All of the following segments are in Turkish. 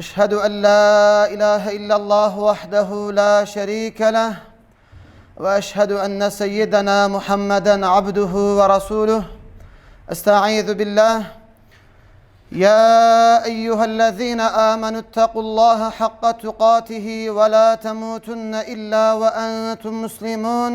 أشهد أن لا إله إلا الله وحده لا شريك له وأشهد أن سيدنا محمدا عبده ورسوله. أستعيذ بالله. يا أيها الذين آمنوا اتقوا الله حق تقاته ولا تموتن إلا وأنتم مسلمون.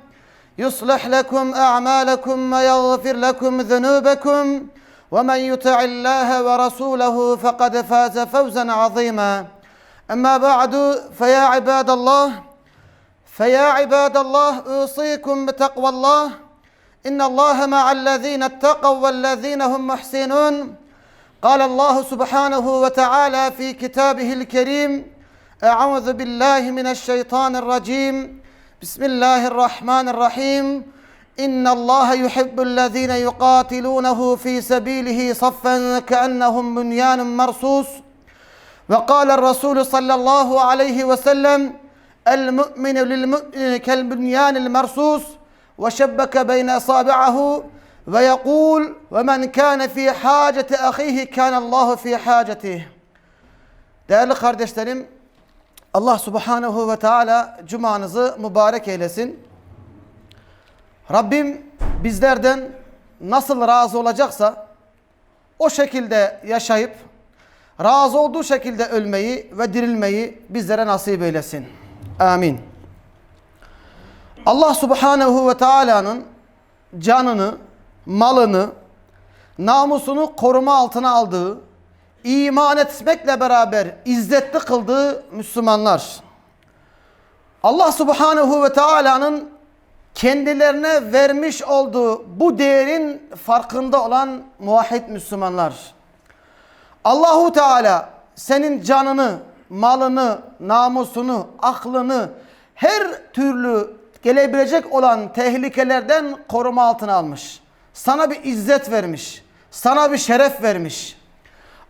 يصلح لكم أعمالكم ويغفر لكم ذنوبكم ومن يطع الله ورسوله فقد فاز فوزا عظيما. أما بعد فيا عباد الله فيا عباد الله أوصيكم بتقوى الله. إن الله مع الذين اتقوا والذين هم محسنون. قال الله سبحانه وتعالى في كتابه الكريم أعوذ بالله من الشيطان الرجيم. بسم الله الرحمن الرحيم ان الله يحب الذين يقاتلونه في سبيله صفا كانهم بنيان مرصوص وقال الرسول صلى الله عليه وسلم المؤمن للمؤمن كالبنيان المرصوص وشبك بين اصابعه ويقول ومن كان في حاجة أخيه كان الله في حاجته Değerli kardeşlerim Allah subhanehu ve teala cumanızı mübarek eylesin. Rabbim bizlerden nasıl razı olacaksa o şekilde yaşayıp razı olduğu şekilde ölmeyi ve dirilmeyi bizlere nasip eylesin. Amin. Allah subhanehu ve teala'nın canını, malını, namusunu koruma altına aldığı, iman etmekle beraber izzetli kıldığı Müslümanlar. Allah Subhanahu ve Taala'nın kendilerine vermiş olduğu bu değerin farkında olan muvahhid Müslümanlar. Allahu Teala senin canını, malını, namusunu, aklını her türlü gelebilecek olan tehlikelerden koruma altına almış. Sana bir izzet vermiş. Sana bir şeref vermiş.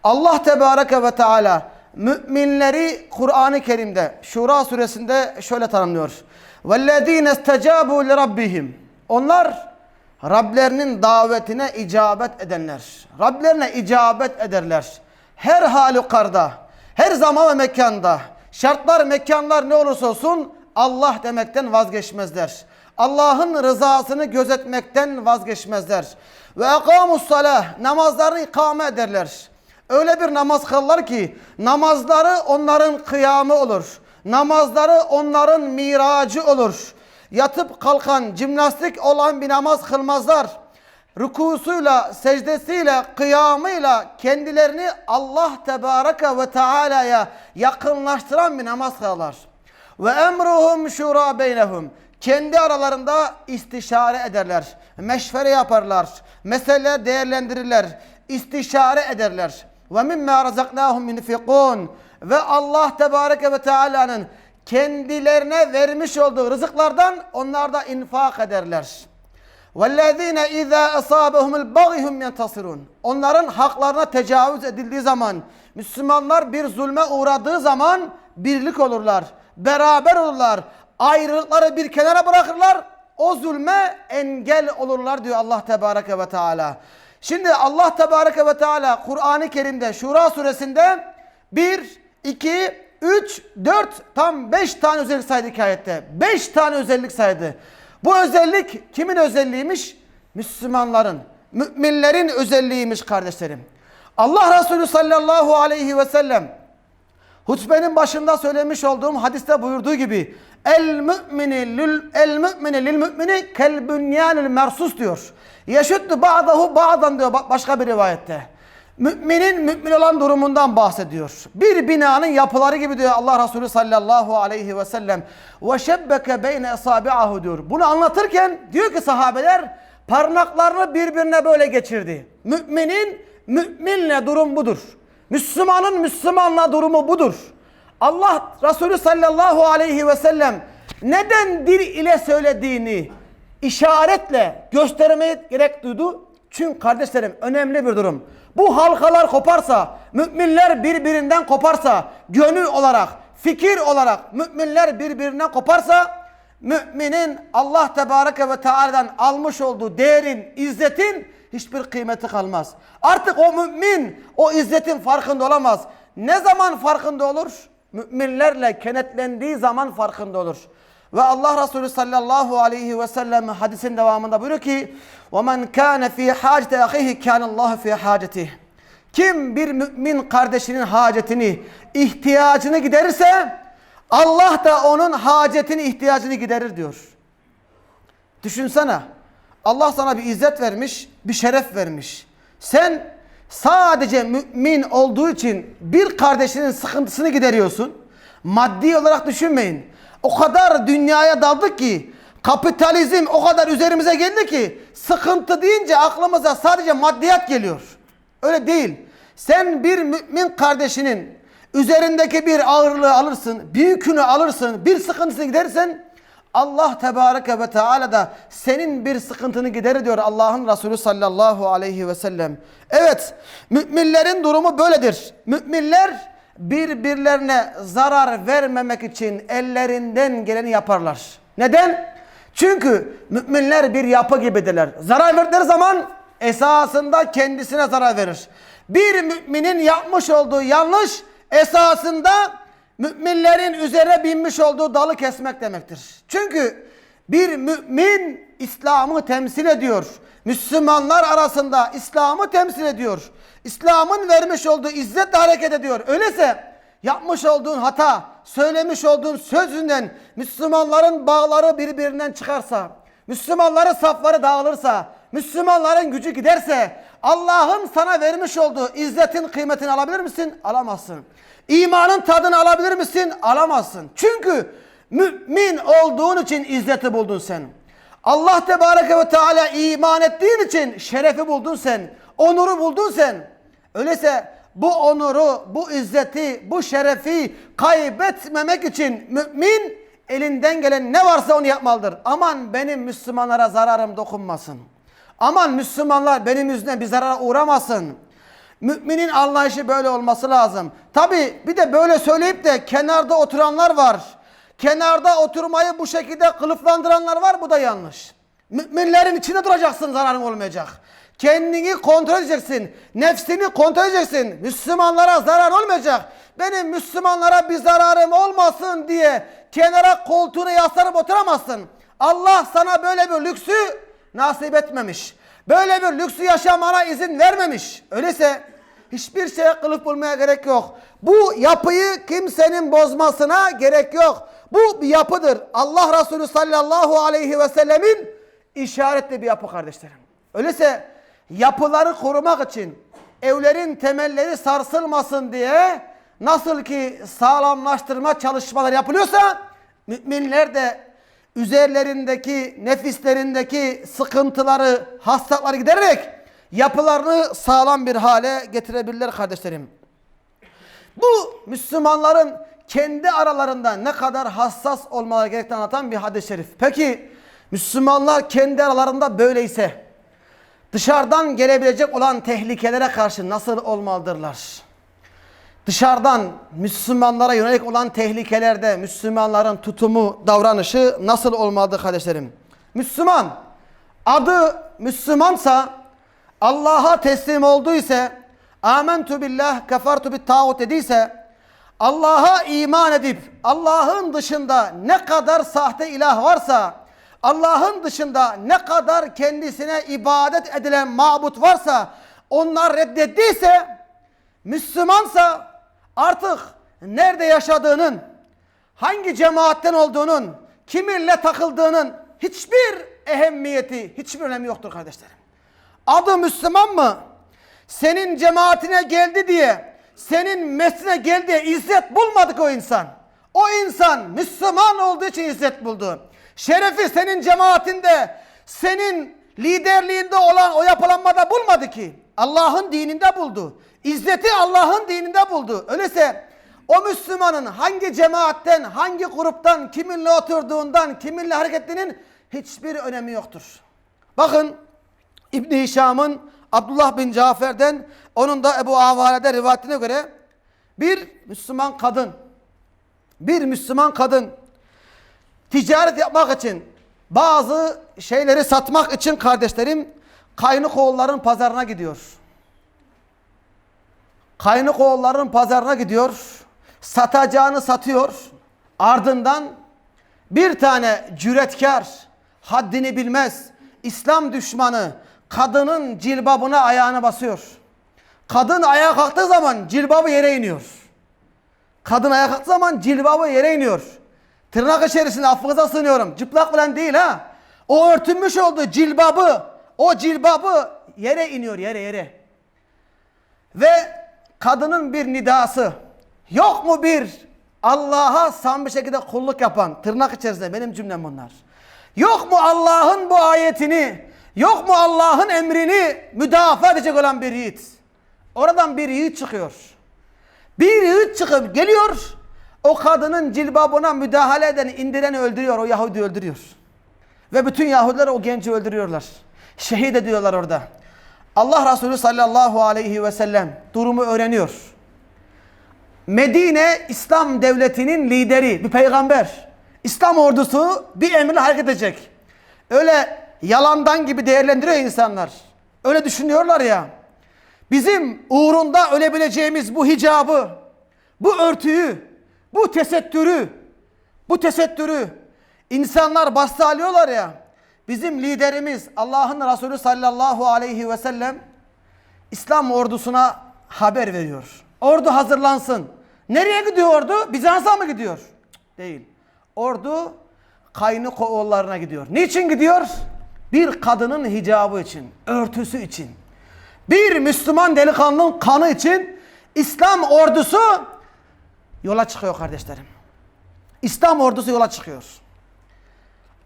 Allah Tebareke ve Teala müminleri Kur'an-ı Kerim'de Şura suresinde şöyle tanımlıyor. وَالَّذ۪ينَ اسْتَجَابُوا لِرَبِّهِمْ Onlar Rablerinin davetine icabet edenler. Rablerine icabet ederler. Her halükarda, her zaman ve mekanda, şartlar, mekanlar ne olursa olsun Allah demekten vazgeçmezler. Allah'ın rızasını gözetmekten vazgeçmezler. Ve ekamus salah namazlarını ikame ederler. Öyle bir namaz kılarlar ki namazları onların kıyamı olur. Namazları onların miracı olur. Yatıp kalkan, jimnastik olan bir namaz kılmazlar. Rükusuyla, secdesiyle, kıyamıyla kendilerini Allah Tebareke ve Teala'ya yakınlaştıran bir namaz kılarlar. Ve emruhum şura beynehum. Kendi aralarında istişare ederler. Meşvere yaparlar. Meseleler değerlendirirler. istişare ederler. Ve mimma razaknahum yunfikun. Ve Allah Tebareke ve Teala'nın kendilerine vermiş olduğu rızıklardan onlar da infak ederler. وَالَّذ۪ينَ اِذَا أَصَابَهُمُ الْبَغِهُمْ يَنْتَصِرُونَ Onların haklarına tecavüz edildiği zaman, Müslümanlar bir zulme uğradığı zaman birlik olurlar, beraber olurlar, ayrılıkları bir kenara bırakırlar, o zulme engel olurlar diyor Allah Tebareke ve Teala. Şimdi Allah Tebareke ve Teala Kur'an-ı Kerim'de Şura suresinde 1, 2, 3, 4 tam 5 tane özellik saydı hikayette. 5 tane özellik saydı. Bu özellik kimin özelliğiymiş? Müslümanların, müminlerin özelliğiymiş kardeşlerim. Allah Resulü sallallahu aleyhi ve sellem Hutbenin başında söylemiş olduğum hadiste buyurduğu gibi el mümini lil el mümini lil mümini kel bunyanil mersus diyor. Yeşüddü ba'dahu ba'dan diyor ba- başka bir rivayette. Müminin mümin olan durumundan bahsediyor. Bir binanın yapıları gibi diyor Allah Resulü sallallahu aleyhi ve sellem. Ve şebbeke beyne esabi'ahu diyor. Bunu anlatırken diyor ki sahabeler parmaklarını birbirine böyle geçirdi. Müminin müminle durum budur. Müslümanın Müslümanla durumu budur. Allah Resulü sallallahu aleyhi ve sellem neden dil ile söylediğini işaretle göstermeye gerek duydu. Çünkü kardeşlerim önemli bir durum. Bu halkalar koparsa, müminler birbirinden koparsa, gönül olarak, fikir olarak müminler birbirinden koparsa, müminin Allah Tebareke ve Teala'dan almış olduğu değerin, izzetin hiçbir kıymeti kalmaz. Artık o mümin o izzetin farkında olamaz. Ne zaman farkında olur? Müminlerle kenetlendiği zaman farkında olur. Ve Allah Resulü sallallahu aleyhi ve sellem hadisin devamında buyuruyor ki وَمَنْ كَانَ ف۪ي حَاجَةِ اَخِهِ كَانَ اللّٰهُ ف۪ي حَاجَتِهِ Kim bir mümin kardeşinin hacetini, ihtiyacını giderirse Allah da onun hacetini, ihtiyacını giderir diyor. Düşünsene. Allah sana bir izzet vermiş, bir şeref vermiş. Sen sadece mümin olduğu için bir kardeşinin sıkıntısını gideriyorsun. Maddi olarak düşünmeyin. O kadar dünyaya daldık ki kapitalizm o kadar üzerimize geldi ki sıkıntı deyince aklımıza sadece maddiyat geliyor. Öyle değil. Sen bir mümin kardeşinin üzerindeki bir ağırlığı alırsın, bir yükünü alırsın, bir sıkıntısını gidersen Allah Tebareke ve Teala da senin bir sıkıntını giderir diyor Allah'ın Resulü sallallahu aleyhi ve sellem. Evet, müminlerin durumu böyledir. Müminler birbirlerine zarar vermemek için ellerinden geleni yaparlar. Neden? Çünkü müminler bir yapı gibidirler. Zarar verdikleri zaman esasında kendisine zarar verir. Bir müminin yapmış olduğu yanlış esasında müminlerin üzerine binmiş olduğu dalı kesmek demektir. Çünkü bir mümin İslam'ı temsil ediyor. Müslümanlar arasında İslam'ı temsil ediyor. İslam'ın vermiş olduğu izzetle hareket ediyor. Öyleyse yapmış olduğun hata, söylemiş olduğun sözünden Müslümanların bağları birbirinden çıkarsa, Müslümanların safları dağılırsa, Müslümanların gücü giderse, Allah'ın sana vermiş olduğu izzetin kıymetini alabilir misin? Alamazsın. İmanın tadını alabilir misin? Alamazsın. Çünkü mümin olduğun için izzeti buldun sen. Allah Tebareke ve Teala iman ettiğin için şerefi buldun sen. Onuru buldun sen. Öyleyse bu onuru, bu izzeti, bu şerefi kaybetmemek için mümin elinden gelen ne varsa onu yapmalıdır. Aman benim Müslümanlara zararım dokunmasın. Aman Müslümanlar benim yüzümden bir zarara uğramasın. Müminin anlayışı böyle olması lazım. Tabi bir de böyle söyleyip de kenarda oturanlar var. Kenarda oturmayı bu şekilde kılıflandıranlar var. Bu da yanlış. Müminlerin içinde duracaksın zararın olmayacak. Kendini kontrol edeceksin. Nefsini kontrol edeceksin. Müslümanlara zarar olmayacak. Benim Müslümanlara bir zararım olmasın diye kenara koltuğunu yaslanıp oturamazsın. Allah sana böyle bir lüksü nasip etmemiş. Böyle bir lüksü yaşamana izin vermemiş. Öyleyse hiçbir şeye kılıf bulmaya gerek yok. Bu yapıyı kimsenin bozmasına gerek yok. Bu bir yapıdır. Allah Resulü sallallahu aleyhi ve sellemin işaretli bir yapı kardeşlerim. Öyleyse yapıları korumak için evlerin temelleri sarsılmasın diye nasıl ki sağlamlaştırma çalışmaları yapılıyorsa müminler de üzerlerindeki nefislerindeki sıkıntıları hastalıkları gidererek yapılarını sağlam bir hale getirebilirler kardeşlerim. Bu Müslümanların kendi aralarında ne kadar hassas olmaları gerektiğini anlatan bir hadis-i şerif. Peki Müslümanlar kendi aralarında böyleyse dışarıdan gelebilecek olan tehlikelere karşı nasıl olmalıdırlar? Dışarıdan Müslümanlara yönelik olan tehlikelerde Müslümanların tutumu, davranışı nasıl olmalıdır kardeşlerim? Müslüman adı Müslümansa Allah'a teslim olduysa amentu billah kefertu bit tağut dediyse Allah'a iman edip Allah'ın dışında ne kadar sahte ilah varsa Allah'ın dışında ne kadar kendisine ibadet edilen mabut varsa onlar reddettiyse Müslümansa artık nerede yaşadığının, hangi cemaatten olduğunun, kiminle takıldığının hiçbir ehemmiyeti, hiçbir önemi yoktur kardeşlerim. Adı Müslüman mı? Senin cemaatine geldi diye, senin mescine geldi diye izzet bulmadık o insan. O insan Müslüman olduğu için izzet buldu. Şerefi senin cemaatinde, senin liderliğinde olan o yapılanmada bulmadı ki. Allah'ın dininde buldu. İzzeti Allah'ın dininde buldu. Öyleyse o Müslümanın hangi cemaatten, hangi gruptan, kiminle oturduğundan, kiminle hareketinin hiçbir önemi yoktur. Bakın İbn Hişam'ın Abdullah bin Cafer'den onun da Ebu Avare'de rivayetine göre bir Müslüman kadın bir Müslüman kadın ticaret yapmak için bazı şeyleri satmak için kardeşlerim Kaynıkoğulların pazarına gidiyor. Kaynıkoğulların pazarına gidiyor. Satacağını satıyor. Ardından bir tane cüretkar, haddini bilmez, İslam düşmanı kadının cilbabına ayağını basıyor. Kadın ayağa kalktığı zaman cilbabı yere iniyor. Kadın ayağa kalktığı zaman cilbabı yere iniyor. Tırnak içerisinde affınıza sığınıyorum. Cıplak falan değil ha. O örtünmüş olduğu cilbabı, o cilbabı yere iniyor yere yere. Kadının bir nidası. Yok mu bir Allah'a sam bir şekilde kulluk yapan tırnak içerisinde benim cümlem bunlar. Yok mu Allah'ın bu ayetini, yok mu Allah'ın emrini müdafaa edecek olan bir yiğit? Oradan bir yiğit çıkıyor. Bir yiğit çıkıp geliyor. O kadının cilbabına müdahale edeni, indireni öldürüyor. O Yahudi öldürüyor. Ve bütün Yahudiler o genci öldürüyorlar. Şehit ediyorlar orada. Allah Resulü sallallahu aleyhi ve sellem durumu öğreniyor. Medine İslam devletinin lideri, bir peygamber. İslam ordusu bir emirle hareket edecek. Öyle yalandan gibi değerlendiriyor insanlar. Öyle düşünüyorlar ya. Bizim uğrunda ölebileceğimiz bu hicabı, bu örtüyü, bu tesettürü, bu tesettürü insanlar bastı alıyorlar ya. Bizim liderimiz Allah'ın Resulü sallallahu aleyhi ve sellem İslam ordusuna haber veriyor. Ordu hazırlansın. Nereye gidiyor ordu? Bizans'a mı gidiyor? Değil. Ordu Kaynıko oğullarına gidiyor. Niçin gidiyor? Bir kadının hicabı için, örtüsü için. Bir Müslüman delikanlının kanı için İslam ordusu yola çıkıyor kardeşlerim. İslam ordusu yola çıkıyor.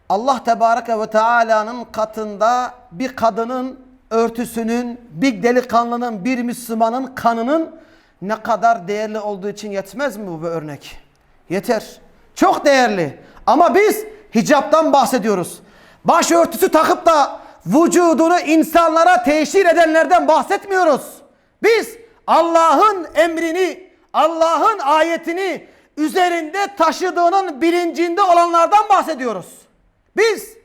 Allah Tebareke ve Teala'nın katında bir kadının örtüsünün, bir delikanlının, bir Müslümanın kanının ne kadar değerli olduğu için yetmez mi bu örnek? Yeter. Çok değerli. Ama biz hicaptan bahsediyoruz. Başörtüsü takıp da vücudunu insanlara teşhir edenlerden bahsetmiyoruz. Biz Allah'ın emrini, Allah'ın ayetini üzerinde taşıdığının bilincinde olanlardan bahsediyoruz. Biz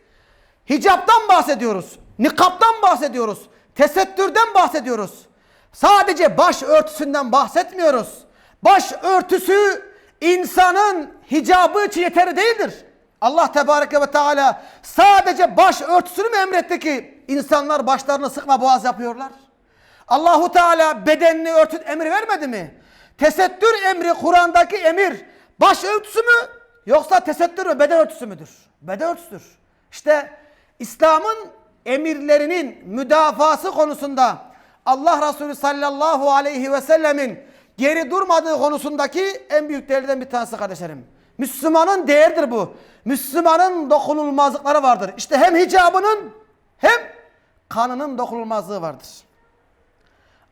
hicaptan bahsediyoruz, nikaptan bahsediyoruz, tesettürden bahsediyoruz. Sadece baş örtüsünden bahsetmiyoruz. Baş örtüsü insanın hicabı için yeterli değildir. Allah Tebareke ve Teala sadece baş örtüsünü mü emretti ki insanlar başlarını sıkma boğaz yapıyorlar? Allahu Teala bedenini örtün emri vermedi mi? Tesettür emri Kur'an'daki emir baş örtüsü mü yoksa tesettür mü beden örtüsü müdür? Beden örtüsüdür. İşte İslam'ın emirlerinin müdafası konusunda Allah Resulü sallallahu aleyhi ve sellemin geri durmadığı konusundaki en büyük değerlerden bir tanesi kardeşlerim. Müslümanın değerdir bu. Müslümanın dokunulmazlıkları vardır. İşte hem hicabının hem kanının dokunulmazlığı vardır.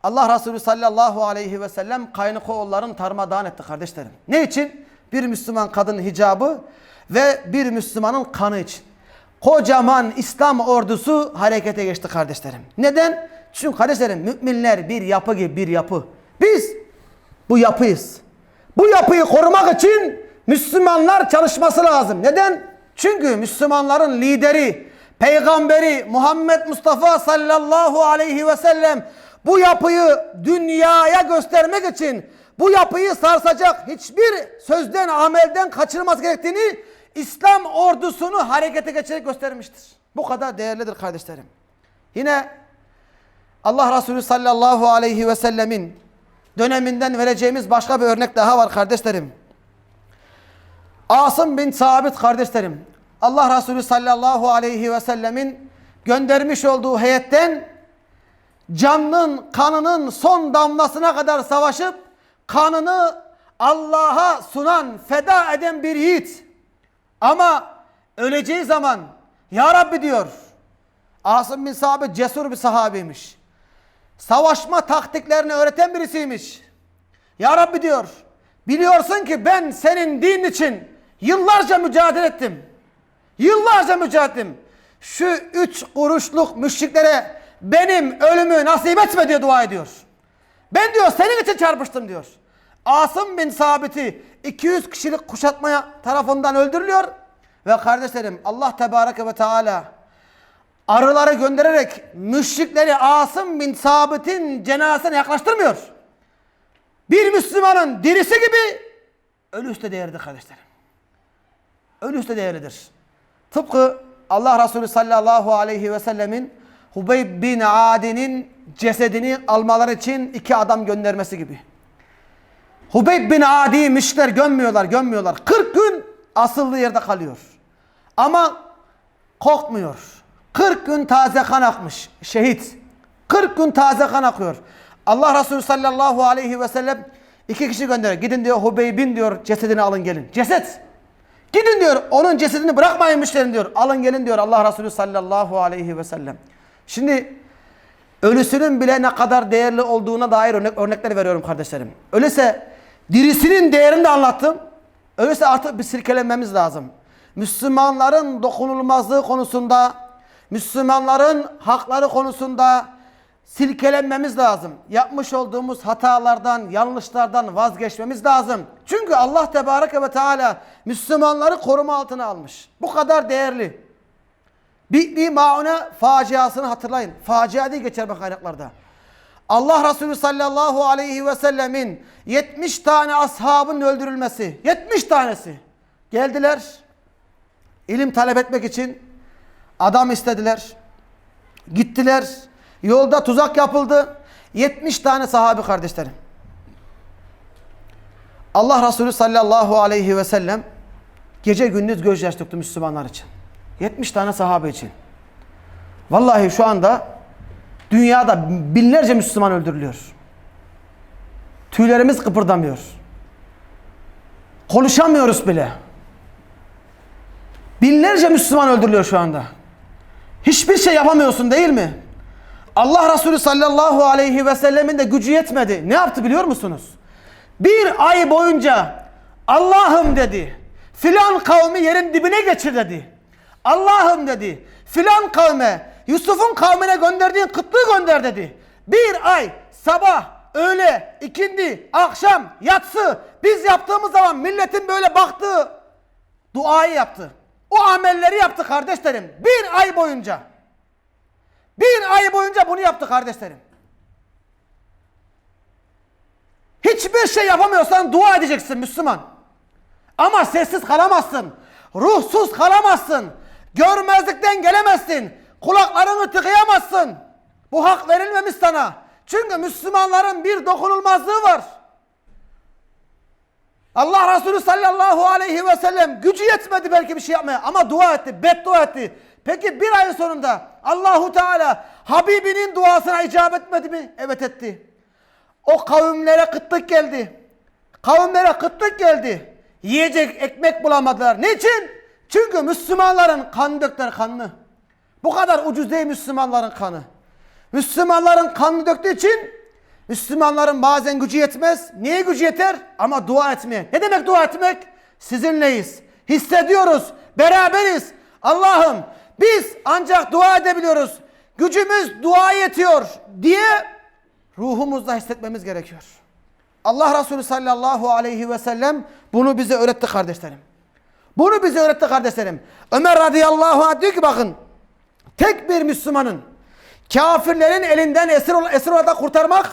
Allah Resulü sallallahu aleyhi ve sellem kaynıkoğulların darmadağın etti kardeşlerim. Ne için? Bir Müslüman kadının hicabı ve bir Müslümanın kanı için. Kocaman İslam ordusu harekete geçti kardeşlerim. Neden? Çünkü kardeşlerim müminler bir yapı gibi bir yapı. Biz bu yapıyız. Bu yapıyı korumak için Müslümanlar çalışması lazım. Neden? Çünkü Müslümanların lideri, peygamberi Muhammed Mustafa sallallahu aleyhi ve sellem bu yapıyı dünyaya göstermek için bu yapıyı sarsacak hiçbir sözden, amelden kaçırılması gerektiğini İslam ordusunu harekete geçirerek göstermiştir. Bu kadar değerlidir kardeşlerim. Yine Allah Resulü sallallahu aleyhi ve sellemin döneminden vereceğimiz başka bir örnek daha var kardeşlerim. Asım bin Sabit kardeşlerim. Allah Resulü sallallahu aleyhi ve sellemin göndermiş olduğu heyetten canının kanının son damlasına kadar savaşıp kanını Allah'a sunan, feda eden bir yiğit. Ama öleceği zaman Ya Rabbi diyor. Asım bin Sabit cesur bir sahabeymiş. Savaşma taktiklerini öğreten birisiymiş. Ya Rabbi diyor. Biliyorsun ki ben senin din için yıllarca mücadele ettim. Yıllarca mücadele ettim. Şu üç kuruşluk müşriklere benim ölümü nasip etme diye dua ediyor. Ben diyor senin için çarpıştım diyor. Asım bin Sabit'i 200 kişilik kuşatmaya tarafından öldürülüyor. Ve kardeşlerim Allah Tebareke ve Teala arıları göndererek müşrikleri Asım bin Sabit'in cenazesine yaklaştırmıyor. Bir Müslümanın dirisi gibi ölüsü de değerlidir kardeşlerim. Ölüsü de değerlidir. Tıpkı Allah Resulü sallallahu aleyhi ve sellemin Hubeyb bin Adi'nin cesedini almaları için iki adam göndermesi gibi. Hubeyb bin Adi'yi müşrikler gömmüyorlar, gömmüyorlar. 40 gün asıldığı yerde kalıyor. Ama korkmuyor. 40 gün taze kan akmış. Şehit. 40 gün taze kan akıyor. Allah Resulü sallallahu aleyhi ve sellem iki kişi gönderiyor. Gidin diyor Hubeyb'in diyor cesedini alın gelin. Ceset. Gidin diyor onun cesedini bırakmayın müşterin diyor. Alın gelin diyor Allah Resulü sallallahu aleyhi ve sellem. Şimdi ölüsünün bile ne kadar değerli olduğuna dair örnek, örnekler veriyorum kardeşlerim. Öyleyse dirisinin değerini de anlattım. Öyleyse artık bir silkelenmemiz lazım. Müslümanların dokunulmazlığı konusunda, Müslümanların hakları konusunda silkelenmemiz lazım. Yapmış olduğumuz hatalardan, yanlışlardan vazgeçmemiz lazım. Çünkü Allah Tebareke ve Teala Müslümanları koruma altına almış. Bu kadar değerli. Bi'li maune faciasını hatırlayın. Facia diye geçer kaynaklarda. Allah Resulü sallallahu aleyhi ve sellemin 70 tane ashabın öldürülmesi. 70 tanesi. Geldiler. ilim talep etmek için adam istediler. Gittiler. Yolda tuzak yapıldı. 70 tane sahabi kardeşlerim. Allah Resulü sallallahu aleyhi ve sellem gece gündüz gözyaş döktü Müslümanlar için. 70 tane sahabe için. Vallahi şu anda dünyada binlerce Müslüman öldürülüyor. Tüylerimiz kıpırdamıyor. Konuşamıyoruz bile. Binlerce Müslüman öldürülüyor şu anda. Hiçbir şey yapamıyorsun değil mi? Allah Resulü sallallahu aleyhi ve sellemin de gücü yetmedi. Ne yaptı biliyor musunuz? Bir ay boyunca Allah'ım dedi. Filan kavmi yerin dibine geçir dedi. Allah'ım dedi. Filan kavme Yusuf'un kavmine gönderdiğin kıtlığı gönder dedi. Bir ay sabah, öğle, ikindi, akşam, yatsı biz yaptığımız zaman milletin böyle baktığı duayı yaptı. O amelleri yaptı kardeşlerim. Bir ay boyunca. Bir ay boyunca bunu yaptı kardeşlerim. Hiçbir şey yapamıyorsan dua edeceksin Müslüman. Ama sessiz kalamazsın. Ruhsuz kalamazsın. Görmezlikten gelemezsin. Kulaklarını tıkayamazsın. Bu hak verilmemiş sana. Çünkü Müslümanların bir dokunulmazlığı var. Allah Resulü sallallahu aleyhi ve sellem gücü yetmedi belki bir şey yapmaya ama dua etti, beddua etti. Peki bir ayın sonunda Allahu Teala Habibinin duasına icabet etmedi mi? Evet etti. O kavimlere kıtlık geldi. Kavimlere kıtlık geldi. Yiyecek ekmek bulamadılar. Niçin? Çünkü Müslümanların kan döktüler kanını. Bu kadar ucuz değil Müslümanların kanı. Müslümanların kanını döktüğü için Müslümanların bazen gücü yetmez. Niye gücü yeter? Ama dua etmeye. Ne demek dua etmek? Sizinleyiz. Hissediyoruz. Beraberiz. Allah'ım biz ancak dua edebiliyoruz. Gücümüz dua yetiyor diye ruhumuzda hissetmemiz gerekiyor. Allah Resulü sallallahu aleyhi ve sellem bunu bize öğretti kardeşlerim. Bunu bize öğretti kardeşlerim. Ömer radıyallahu anh diyor ki bakın tek bir Müslümanın kafirlerin elinden esir, esir olarak kurtarmak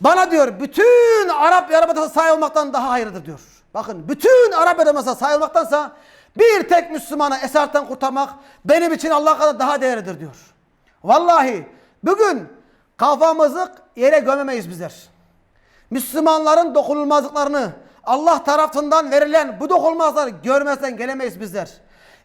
bana diyor bütün Arap Yarımadası'na sahip olmaktan daha hayırlıdır diyor. Bakın bütün Arap Yarımadası'na sahip olmaktansa bir tek Müslümanı esartten kurtarmak benim için Allah kadar daha değerlidir diyor. Vallahi bugün kafamızı yere gömemeyiz bizler. Müslümanların dokunulmazlıklarını Allah tarafından verilen bu dokunulmazlıkları görmezden gelemeyiz bizler.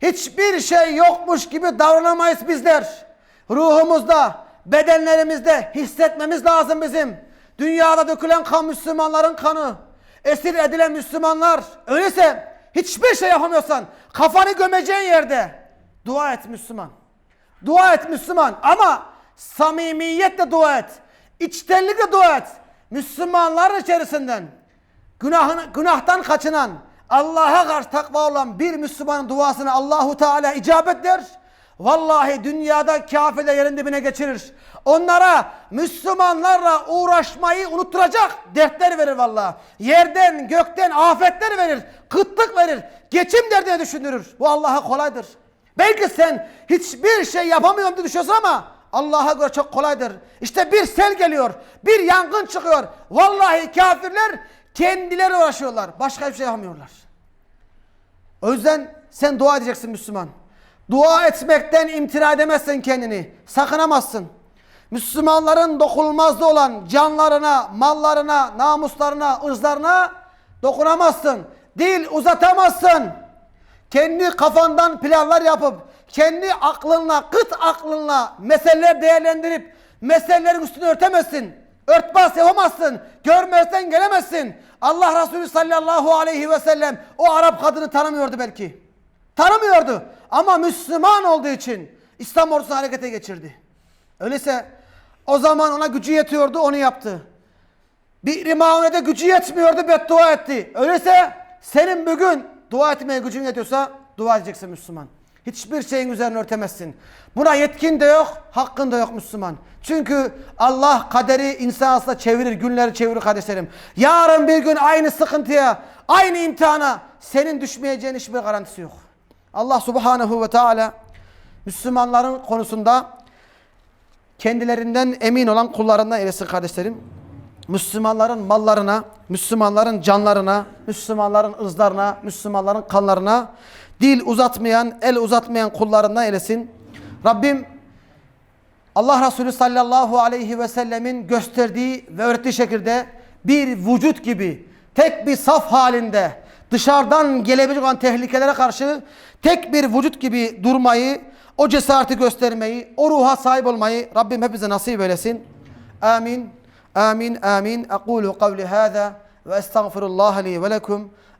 Hiçbir şey yokmuş gibi davranamayız bizler. Ruhumuzda, bedenlerimizde hissetmemiz lazım bizim. Dünyada dökülen kan Müslümanların kanı. Esir edilen Müslümanlar. Öyleyse hiçbir şey yapamıyorsan kafanı gömeceğin yerde dua et Müslüman. Dua et Müslüman ama samimiyetle dua et. İçtenlikle dua et. Müslümanların içerisinden günahını, günahtan kaçınan, Allah'a karşı takva olan bir Müslümanın duasını Allahu Teala icabet der. Vallahi dünyada kafirler yerin dibine geçirir. Onlara Müslümanlarla uğraşmayı unutturacak dertler verir vallahi. Yerden gökten afetler verir. Kıtlık verir. Geçim derdine düşündürür. Bu Allah'a kolaydır. Belki sen hiçbir şey yapamıyorum diye düşünüyorsun ama Allah'a göre çok kolaydır. İşte bir sel geliyor. Bir yangın çıkıyor. Vallahi kafirler kendileri uğraşıyorlar. Başka hiçbir şey yapamıyorlar. O yüzden sen dua edeceksin Müslüman. Dua etmekten imtina edemezsin kendini. Sakınamazsın. Müslümanların dokunulmazda olan canlarına, mallarına, namuslarına, ırzlarına dokunamazsın. Dil uzatamazsın. Kendi kafandan planlar yapıp, kendi aklınla, kıt aklınla meseleler değerlendirip, meselelerin üstünü örtemezsin. Örtbas yapamazsın. Görmezden gelemezsin. Allah Resulü sallallahu aleyhi ve sellem o Arap kadını tanımıyordu belki. Tanımıyordu. Ama Müslüman olduğu için İslam ordusunu harekete geçirdi. Öyleyse o zaman ona gücü yetiyordu onu yaptı. Bir Maune'de gücü yetmiyordu beddua etti. Öyleyse senin bugün dua etmeye gücün yetiyorsa dua edeceksin Müslüman. Hiçbir şeyin üzerine örtemezsin. Buna yetkin de yok, hakkın da yok Müslüman. Çünkü Allah kaderi insan aslında çevirir, günleri çevirir kardeşlerim. Yarın bir gün aynı sıkıntıya, aynı imtihana senin düşmeyeceğin hiçbir garantisi yok. Allah subhanehu ve teala Müslümanların konusunda kendilerinden emin olan kullarından eylesin kardeşlerim. Müslümanların mallarına, Müslümanların canlarına, Müslümanların ızlarına, Müslümanların kanlarına dil uzatmayan, el uzatmayan kullarından eylesin. Rabbim Allah Resulü sallallahu aleyhi ve sellemin gösterdiği ve öğrettiği şekilde bir vücut gibi tek bir saf halinde dışarıdan gelebilecek olan tehlikelere karşı tek bir vücut gibi durmayı, o cesareti göstermeyi, o ruha sahip olmayı Rabbim hepimize nasip eylesin. Amin. Amin. Amin. Aqulu kavli hâzâ ve estağfirullah li ve lekum